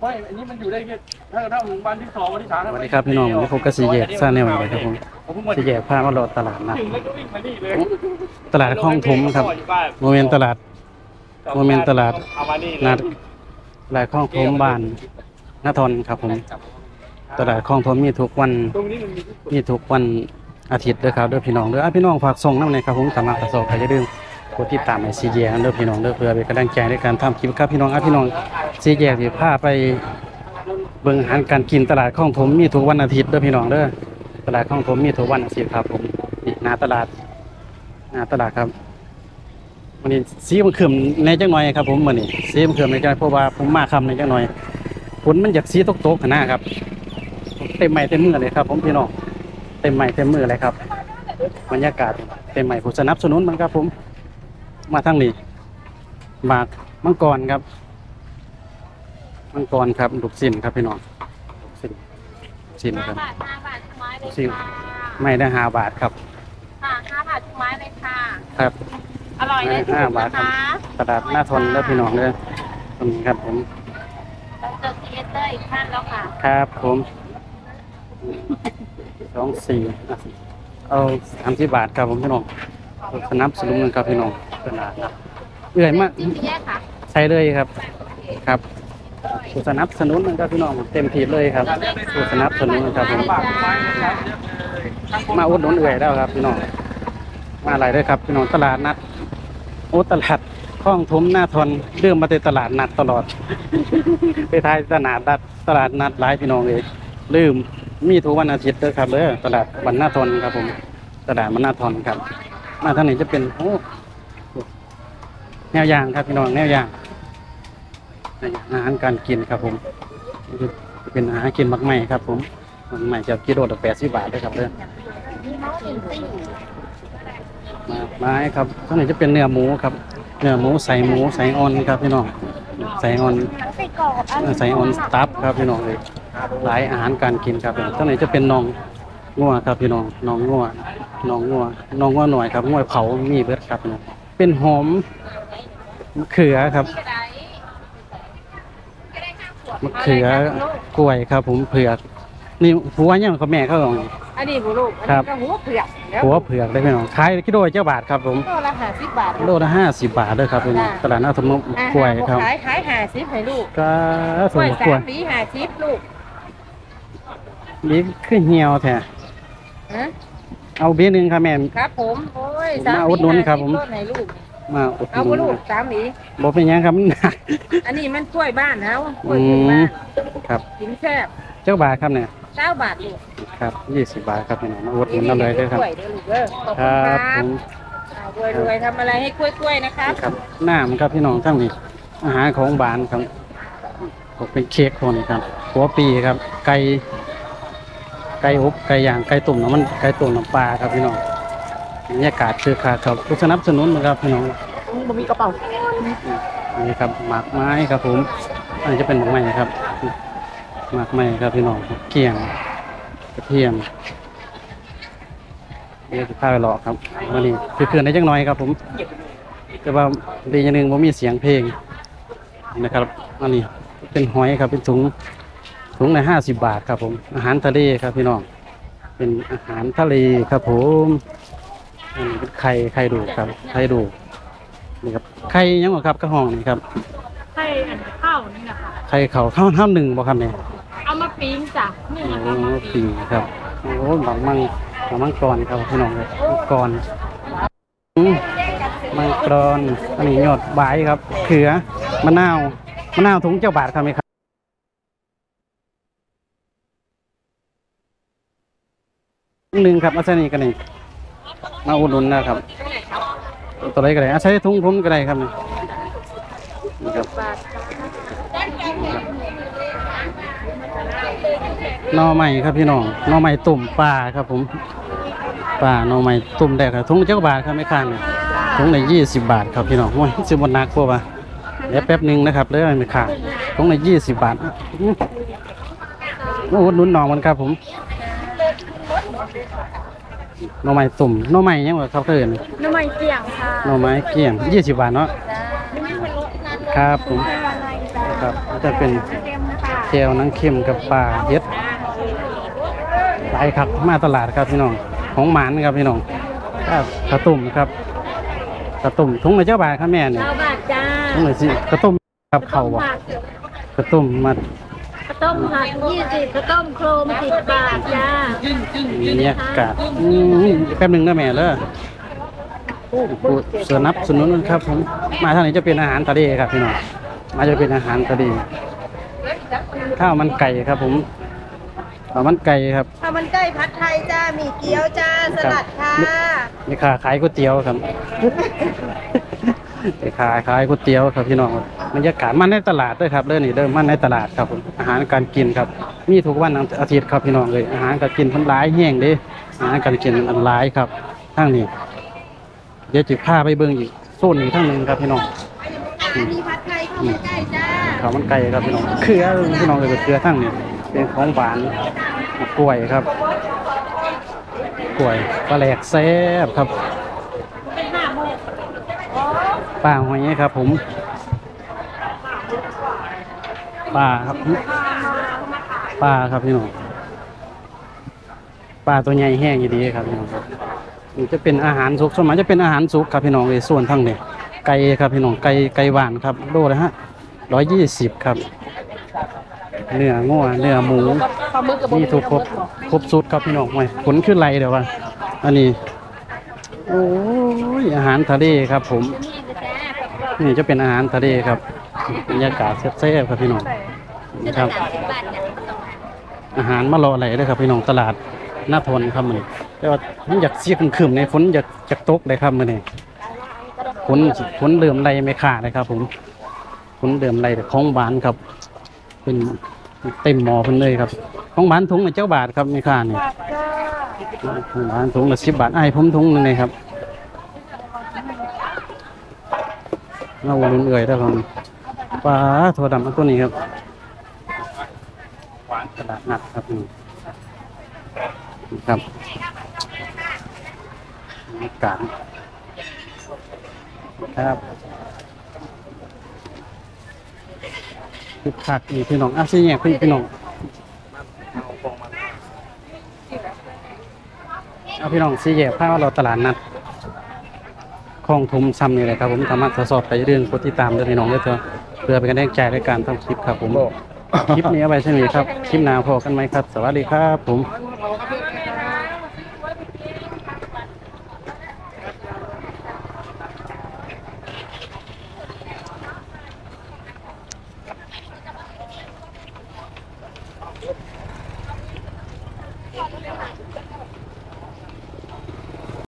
ไม่อันนี้มันอยู่ได้แค่ถ้าถ้าถึงวันที่สองวันที่สามสวัสดีครับพี่น้องวันนี้ผมก็สีแยกซ่าแนวเลยครับผมผมเพิ่งมาสีแยกพามาโหลดตลาดนะ ถึงแล้วก็วิ่งมานี่เลยตลาดคลองถมครับโมเมนต์ตลาดโมเมนต์ตลาดเอามานี่นัดตลาดคลองถมบ้านนาทอนครับผม ตลาดคลองถมมีทุกวันตรงนี้มันมีที่สุดมีทุกวันอาทิตย์เด้อครับเด้อพี่น้องเด้ออะพี่น้องฝากส่งน้ำในครับผมสามารถกระสอบไปอย่าลืม กดติดตามในซีเจเด้อพี่น้องเด้อเพื่อเป็นกำลังใจในการทำคลิปครับพี่น้องอะพี่น้องซีเจสิพาไปเบิ่งอาหารการกินตลาดคลองถมมีทุกวันอาทิตย์เด้อพี่น้องเด้อตลาดคลองถมมีทุกวันอาทิตย์ครับผมนี่หน้าตลาดหน้าตลาดครับวันนี้สีมันขึ้นในจังหน่อยครับผมมื้อนี้สีมันขึ้นในจังหน่อยเพราะว่าผมมาคำในจังหน่อยฝนมันอยากสีตกๆขนาดครับเต็มไม้เต็มมือเลยครับ ผมพี่น้องเต็มใหม่เต็มมือเลยครับ บรรยากาศเต็มใหม่ผู้สนับสนุนมันครับผม มาทั้งนี้หมากมังกรครับ มังกรครับลูกสินครับพี่น้องลูกสินลูกสินครับ ห้าบาทห้าบาททุกไม้เลยสิ ค่ะไม่ได้ห้าบาทครับ ค่ะห้าบาททุกไม้เลยค่ะ ครับ อร่อยเลยที่ห้าสุดบาท นะครับคะตลาดหน้าทนแล้วพี่น้องเลยตรงนี้ครับผมเราเจอครีเอเตอร์อีกท่านแล้วค่ะ ครับผมสองสี่อะเอาสามสิบบาทครับผมพี่น้อง สนับสนุนครับพี่น้องตลาดนะเอื่อยมากจิ้มแยกค่ะใช้เลยครับ ครับผู้สนับสนุนนะครับพี่น้องเต็มทีเลยครับผู้สนับสนุนครับผมบาทไม้นะครับเยอะเลยมาอุดหนุนเอื่อยแล้วครับพี่น้องมาอะไรด้วยครับพี่น้องตลาดนัดโอ้ตลาดคลองทุมหน้าทนเรื่องมาแต่ตลาดนัดตลอด ไปทายตลาดนัดตลาดนัดหลายพี่น้องเลยลืมมีทุกวันอาทิตย์เด้อครับเด้อตลาดวันหน้าทนครับผมตลาดวันหน้าทนครับ มาทางนี้จะเป็นโอ้แนวยางครับพี่น้องแนวยางอาหารการกินครับผมจะเป็นอาหารกินมักใหม่ครับ ผมมักใหม่จะกิโลละแปดสิบบาทเลยครับเด้อมาไม้ครับข้างในจะเป็นเนื้อหมูครับ เนื้อหมูใส่หมูใส่ออนครับพี่น้องใส่ออนใส่อบเอ่อใส่ออนสตัฟครับพี่น้องเลยหลายอาหารการกินครับข้างในจะเป็นนอง งัวครับพี่น้องนองงัวนองงัวนองงัวหน่อยครับงัวเผามีเบิดครับพี่น้องเป็นหอมมะเขือครับมะเขือกล้วยครับ ผมเผือกนี่หัวเนี่ยงกับแม่เขาของอันนี้บุลูกครับอันนี้ก็หัวเผือกแล้วหัวเผือกได้ไหมน้องขายกิโลเจ้าบาทครับผมโลละห้าสิบบาทโลละห้าสิบบาทเด้อครับพี่น้องจ้ะตลาดหน้าธมกล้วยครับขายขายห้าสิบให้ลูกก็กสล้มวยกล้วยสามหวีห้าสิบลูกนี่คือเหี่ยวแท้ ฮะเอาเบี้ยหนึงครับแม่ ครับผมโอ้ยมาอุดหนุนครับผมสามหวีห้าสิโลให้ลูกมาอุดหเอานุบุนลูกสามหวีบ่เป็นหยังครับมันหนัก อันนี้มันกล้วยบ้านเขากล้อืวยพื้นบ้ามนครับ กินแซ่บเจ้าบาทครับเนี่ยเก้าบาทลูกครับยี่สิบบาทครับพี่น้องมาอุดหนุนเราเลยเด้อครับ กล้วยเด้อลูกเด้อขอบคคุณรับคผรับมอ่ารวยรวยๆทำอะไรให้กล้วยกล้วยๆนะครับ ครับน้ำครับพี่น้องทั้งนี้อาหารของบานครับผมเป็นเค้กคนครับหัวปีครับ ไก่ ไก่อบไก่ย่างไก่ตุ่มน้ำมันไก่ตุ่มน้ำปลาครับพี่น้องบรรยากาศคือคาครับผู้สนับสนุนนะครับพี่น้องบ่มีกระเป๋านี่ครับหมากไม้ครับผมอันนี้จะเป็นหมากไม้ครับหมากไม้ครับพี่น้องเกี่ยงกระเทียมเดี๋ยวจะพาไปหลอกครับวันนี้คือเขื่อนได้จังน้อยครับผมแต่ว่าดีอย่างหนึ่งว่ามีเสียงเพลงนะครับอันนี้เป็นหอยครับเป็นถุง ถุงในห้าสิบบาทครับผม อาหารทะเลครับพี่น้อง เป็นอาหารทะเลครับผมอันนี้เป็นไข่ไข่ดูกครับ ไข่ดูกนี่ครับ ไข่ยังบ่ครับกระห้องนี่ครับ ให้อันข้าวนี่นะคะไข่เขาข้าวห้ามหนึ่งบ่ครับเนี่ยเอามาปิ้งจ้ะนี่โอ้นะคะมาปีปิ้งครับ โอ้บังมังบังมังกรครับพี่น้องครับมังกรอืมมังกรอันนี้ยอดบายครับ เขือมะนาว มะนาวถุงเจ้าบาทครับไหมครับ หนึ่งครับอาศัยนี่กันนี่มาอุดหนุนนะครับตัวไรก็ได้อาศัยถุงผมก็ได้ครับนี่ครับนอใหม่ครับพี่น้องนอใหม่ตุ่มปลาครับผมปลานอใหม่ตุ่มแดกครับถุงเจ้าบาทครับไม่ค้างเนี่ยถุงในยี่สิบบาทครับพี่น้องโอ้ยซื้อบนนักพวกว่าเดี๋ยวแป๊บหนึงนะครับเลยไม่ค้างถุงในยี่สิบบาทโอ้โหนุนน้องมันครับผม หน่อไม้ตุ่มหน่อไม้ยังไงครับเพื่อนน้ำมันเกี่ยงค่ะหน่อไม้เกลี้ยงยี่สิบบาทเนาะครับผมครับจะเป็นแจวนังเค็มกับปลาเย็ดหลายครับมาตลาดครับพี่น้องของหมานครับพี่น้องครับกระตุ่มครับกระตุ่มถุงละเจ้าบาทครับแม่เนี่ยเก้าบาทจ้าถุงละสิกระตุ่มกับเข่าวบ่ผักกระตุ่มมาข้าว ต้มผัดยี่สิบข้าวต้มโครมสิบบาทจ้าเนี่ยกาดอืมแป๊บหนึงนะแม่เลยผู้สนับสนุนครับผมมาทางนี้จะเป็นอาหารทะเลครับพี่น้องมาจะเป็นอาหารทะเลข้าวมันไก่ครับผมข้าวมันไก่ครับข้าวมันไก่ผัดไทยจ้าหมี่เกี๊ยวจ้าสลัดค่ะนี่ค่ะขายก๋วยเตี๋ยวครับ นี่ค่ะขายก๋วยเตี๋ยวครับพี่น้องบรรยากาศมันในตลาดด้วยครับเด้อนี่เดิมมันในตลาดครับผมอาหารการกินครับ มีทุกวันอาทิตย์ครับพี่น้องเลยอาหารการกินมันหลายแห้งเด้อาหารการกินมันหลายครับทั้งนี้เดี๋ยวจะพาไปเบิ่งอีกโซนหนึ่งทั้งหนึ่งครับพี่น้องมีผัดไทยข้าวมันไก่จ้าข้าวมันไก่ครับพี่น้องเครือพี่น้องเลยเครือทั้งนี้เป็นของหวานกล้วยครับกล้วยปลาแหลกแซ่บครับ ป้าหอยครับ ผมป้าครับป้าครับพี่น้องป้าตัวใหญ่แห้งอยู่ดีครับพี่น้องครับนี่จะเป็นอาหารสุกสวนมัยจะเป็นอาหารสุกครับพี่น้องเลยส่วนทั้งเนี้ไก่ครับพี่น้องไก่ไก่หวานครับโลละฮะร้อยยี่สิบครับ เนื้องัวเนื้อหมูนี่ถูกครบครบสุดครับพี่น้องไว้ผลขึ้นไรเดี๋ยวว่าอันนี้โอ้ยอาหารทะเลครับผม นี่จะเป็นอาหารทะเลครับบรรยากาศแซ่บๆครับพี่น้องนี่ครับ อาหารมารออะไรเลยครับพี่น้องตลาดหน้าทนครับมันแต่ว่ามันอยากเสียขึ้นๆในฝนอยากจะตกเลยครับมันนี่ฝนฝนเริ่มไรไม่ขาดเลยครับผมฝนเริ่มไรแต่ของหวานครับ เป็นเต็มหมอเพิ่นเลยครับ ของหวานถุงละเจ้าบาทครับไม่ขาดนี่ของหวานถุงละสิบบาทไอ้ายผมถุงหนึงเลยครับ เราลุ้นเอ่ยได้ครับปลาถั่วดำตัวนี้ครับกระดาษหนักครับนี่ครับบรรยากาครับคึกคักอีกพี่น้องอะสิแยพี่พี่น้องเอาพี่น้องสิแยกผ้าว่าเราตลาดนัด คลองทุมซ้ำนี่แหละครับผมสามารถทดสอบไปเรื่องกดติดตามด้วยพี่น้องด้วยเถอะเพื่อเป็นการแรงใจในการทำคลิปครับผมคลิปนี้เอาไว้ใช่ไหมครับ คลิปหน้าพอกันไหมครับ สวัสดีครับผม